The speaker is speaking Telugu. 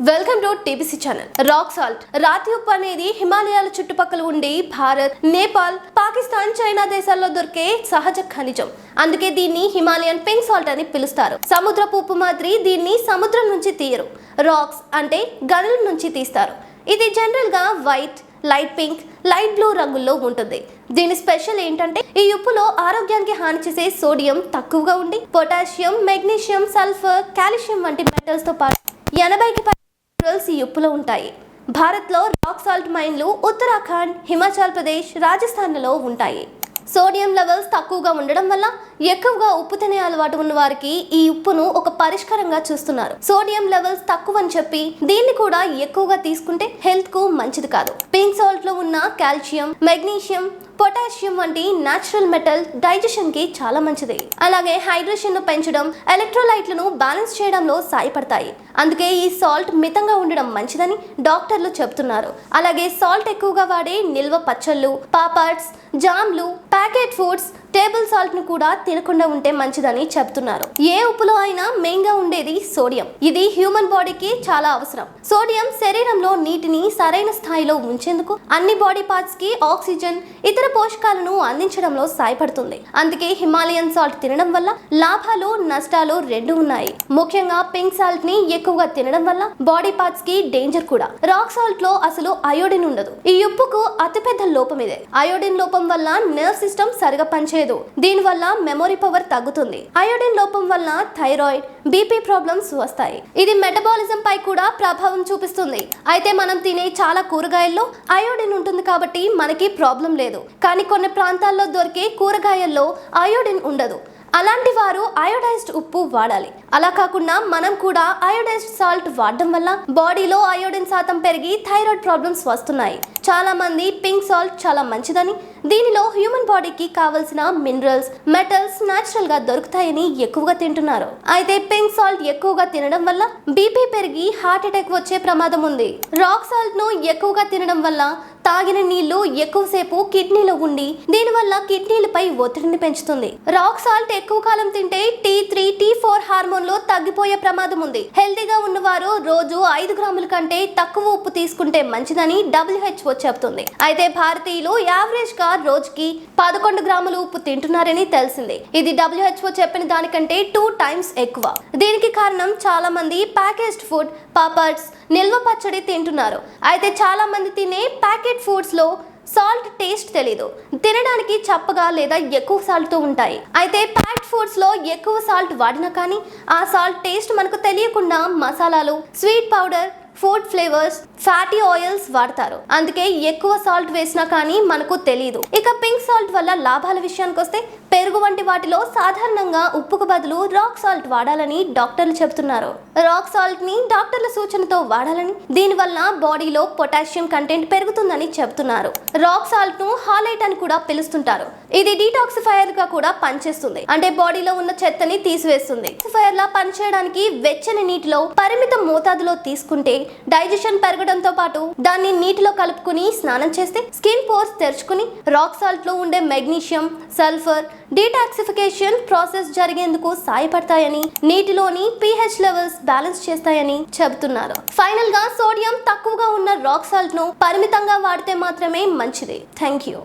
Welcome to TBC channel. Rock salt రాతి ఉప్పు అనేది హిమాలయాల చుట్టుపక్కల ఉండి భారత్ నేపాల్ పాకిస్తాన్ చైనా దేశాల్లో దొరికే సహజ ఖనిజం. అందుకే దీన్ని హిమాలయన్ పింక్ సాల్ట్ అని పిలుస్తారు. సముద్రపు ఉప్పు మాదిరి దీన్ని సముద్రం నుంచి తీయరు. రాక్స్ అంటే గనుల నుంచి తీస్తారు. ఇది జనరల్గా white light pink light blue రంగుల్లో ఉంటుంది. దీని స్పెషల్ ఏంటంటే ఈ ఉప్పులో ఆరోగ్యానికి హాని చేసే సోడియం తక్కువగా ఉండి పొటాషియం మెగ్నీషియం సల్ఫర్ కాల్షియం వంటి మెటల్స్తో పాటు ఎనభైకి మినరల్స్ ఈ ఉప్పులో ఉంటాయి. భారత్లో రాక్ సాల్ట్ మైన్లు ఉత్తరాఖండ్ హిమాచల్ ప్రదేశ్ రాజస్థాన్లలో ఉంటాయి. సోడియం లెవెల్స్ తక్కువగా ఉండడం వల్ల ఎక్కువగా ఉప్పు తినే అలవాటు ఉన్న వారికి ఈ ఉప్పును ఒక పరిష్కారంగా చూస్తున్నారు. సోడియం లెవెల్స్ తక్కువ అని చెప్పి దీన్ని కూడా ఎక్కువగా తీసుకుంటే హెల్త్కు మంచిది కాదు. పింక్ సాల్ట్లో ఉన్న కాల్షియం మెగ్నీషియం పొటాషియం వంటి నాచురల్ మెటల్ డైజెషన్కి చాలా మంచిది. అలాగే హైడ్రేషన్ను పెంచడం ఎలక్ట్రోలైట్లను బ్యాలెన్స్ చేయడంలో సాయపడతాయి అందుకే ఈ సాల్ట్ మితంగా ఉండడం మంచిదని డాక్టర్లు చెప్తున్నారు అలాగే సాల్ట్ ఎక్కువగా వాడే నిల్వ పచ్చళ్ళు పాపడ్స్ జామ్లు ప్యాకెట్ ఫుడ్స్ టేబుల్ సాల్ట్ను కూడా తినకుండా ఉంటే మంచిదని చెప్తున్నారు ఏ ఉప్పులో అయినా మెయిన్గా ఉండేది సోడియం. ఇది హ్యూమన్ బాడీకి చాలా అవసరం. సోడియం శరీరంలో నీటిని సరైన స్థాయిలో ఉంచేందుకు అన్ని బాడీ పార్ట్స్కి ఆక్సిజన్ ఇతర పోషకాలను అందించడంలో సాయపడుతుంది అందుకే హిమాలయన్ సాల్ట్ తినడం వల్ల లాభాలు నష్టాలు రెండు ఉన్నాయి. ముఖ్యంగా పింక్ సాల్ట్ని ఎక్కువగా తినడం వల్ల బాడీ పార్ట్స్కి డేంజర్ కూడా. రాక్ సాల్ట్లో అసలు అయోడిన్ ఉండదు. ఈ ఉప్పుకు అతిపెద్ద లోపం ఇదే. అయోడిన్ లోపం వల్ల నర్వ్ సిస్టమ్ సరిగా పనిచేయదు. దీనివల్ల మెమొరీ పవర్ తగ్గుతుంది. అయోడిన్ లోపం వల్ల థైరాయిడ్ బీపీ ప్రాబ్లమ్స్ వస్తాయి. ఇది మెటబాలిజం పై కూడా ప్రభావం చూపిస్తుంది. అయితే మనం తినే చాలా కూరగాయల్లో అయోడిన్ ఉంటుంది కాబట్టి మనకి ప్రాబ్లం లేదు. కానీ కొన్ని ప్రాంతాల్లో దొరికే కూరగాయల్లో అయోడిన్ ఉండదు. అలాంటి వారు అయోడైజ్డ్ ఉప్పు వాడాలి. అలా కాకుండా మనం కూడా అయోడైజ్డ్ సాల్ట్ వాడడం వల్ల బాడీలో అయోడిన్ శాతం పెరిగి థైరాయిడ్ ప్రాబ్లమ్స్ వస్తున్నాయి. చాలా మంది పింక్ సాల్ట్ చాలా మంచిదని దీనిలో హ్యూమన్ బాడీకి కావలసిన మినరల్స్ మెటల్స్ న్యాచురల్గా దొరుకుతాయని ఎక్కువగా తింటున్నారు. అయితే పింక్ సాల్ట్ ఎక్కువగా తినడం వల్ల బీపీ పెరిగి హార్ట్ అటాక్ వచ్చే ప్రమాదం ఉంది. రాక్ సాల్ట్ను ఎక్కువగా తినడం వల్ల తాగిన నీళ్ళు ఎక్కువసేపు కిడ్నీలో ఉండి దీనివల్ల కిడ్నీలపై ఒత్తిడిని పెంచుతుంది. రాక్ సాల్ట్ ఎక్కువ కాలం తింటే టీ త్రీ టీ ఫోర్ హార్మోన్లు తగ్గిపోయే ప్రమాదం ఉంది. హెల్తీగా ఉన్నవారు రోజు ఐదు గ్రాముల కంటే తక్కువ ఉప్పు తీసుకుంటే మంచిదని డబ్ల్యూహెచ్ఓ చెబుతుంది. అయితే భారతీయులు యావరేజ్గా రోజుకి పదకొండు గ్రాములు ఉప్పు తింటున్నారని తెలిసింది. ఇది డబ్ల్యూహెచ్ఓ చెప్పిన దానికంటే టూ టైమ్స్ ఎక్కువ. దీనికి కారణం చాలా మంది ప్యాకేజ్డ్ ఫుడ్ పాపడ్స్ నిల్వ పచ్చడి తింటున్నారు. అయితే చాలా మంది తినే ప్యాకెట్ ఫుడ్స్లో సాల్ట్ టేస్ట్ తెలీదు. తినడానికి చప్పగా లేదా ఎక్కువ సాల్ట్తో ఉంటాయి. అయితే ప్యాక్డ్ ఫుడ్స్లో ఎక్కువ సాల్ట్ వాడినా కానీ ఆ సాల్ట్ టేస్ట్ మనకు తెలియకుండా మసాలాలు sweet powder food flavours fatty oils వాడతారు. అందుకే ఎక్కువ సాల్ట్ వేసినా కానీ మనకు తెలియదు ఇక పింక్ సాల్ట్ వల్ల లాభాల విషయానికి వస్తే పెరుగు వంటి వాటిలో సాధారణంగా ఉప్పుకు బదులు రాక్ సాల్ట్ వాడాలని డాక్టర్లు చెబుతున్నారు. రాక్ సాల్ట్ని డాక్టర్ల సూచనతో వాడాలని దీనివల్ల బాడీలో పొటాషియం కంటెంట్ పెరుగుతుందని చెబుతున్నారు. రాక్ సాల్ట్ను హాలైట్ అని కూడా పిలుస్తుంటారు. ఇది డీటాక్సిఫైయర్గా కూడా పనిచేస్తుంది. అంటే బాడీలో ఉన్న చెత్తని తీసివేస్తుంది. డీటాక్సిఫైయర్ లా పనిచేయడానికి వెచ్చని నీటిలో పరిమిత మోతాదులో తీసుకుంటే డైజెషన్ పెరగడంతో పాటు దాన్ని నీటిలో కలుపుకుని స్నానం చేస్తే స్కిన్ పోర్స్ తెరుచుకుని రాక్ సాల్ట్లో ఉండే మెగ్నీషియం సల్ఫర్ డీటాక్సిఫికేషన్ ప్రాసెస్ జరిగేందుకు సాయపడతాయని నీటిలోని పిహెచ్ లెవెల్స్ బ్యాలెన్స్ చేస్తాయని చెబుతున్నారు. ఫైనల్గా సోడియం తక్కువగా ఉన్న రాక్ సాల్ట్ను పరిమితంగా వాడితే మాత్రమే మంచిది. Thank you.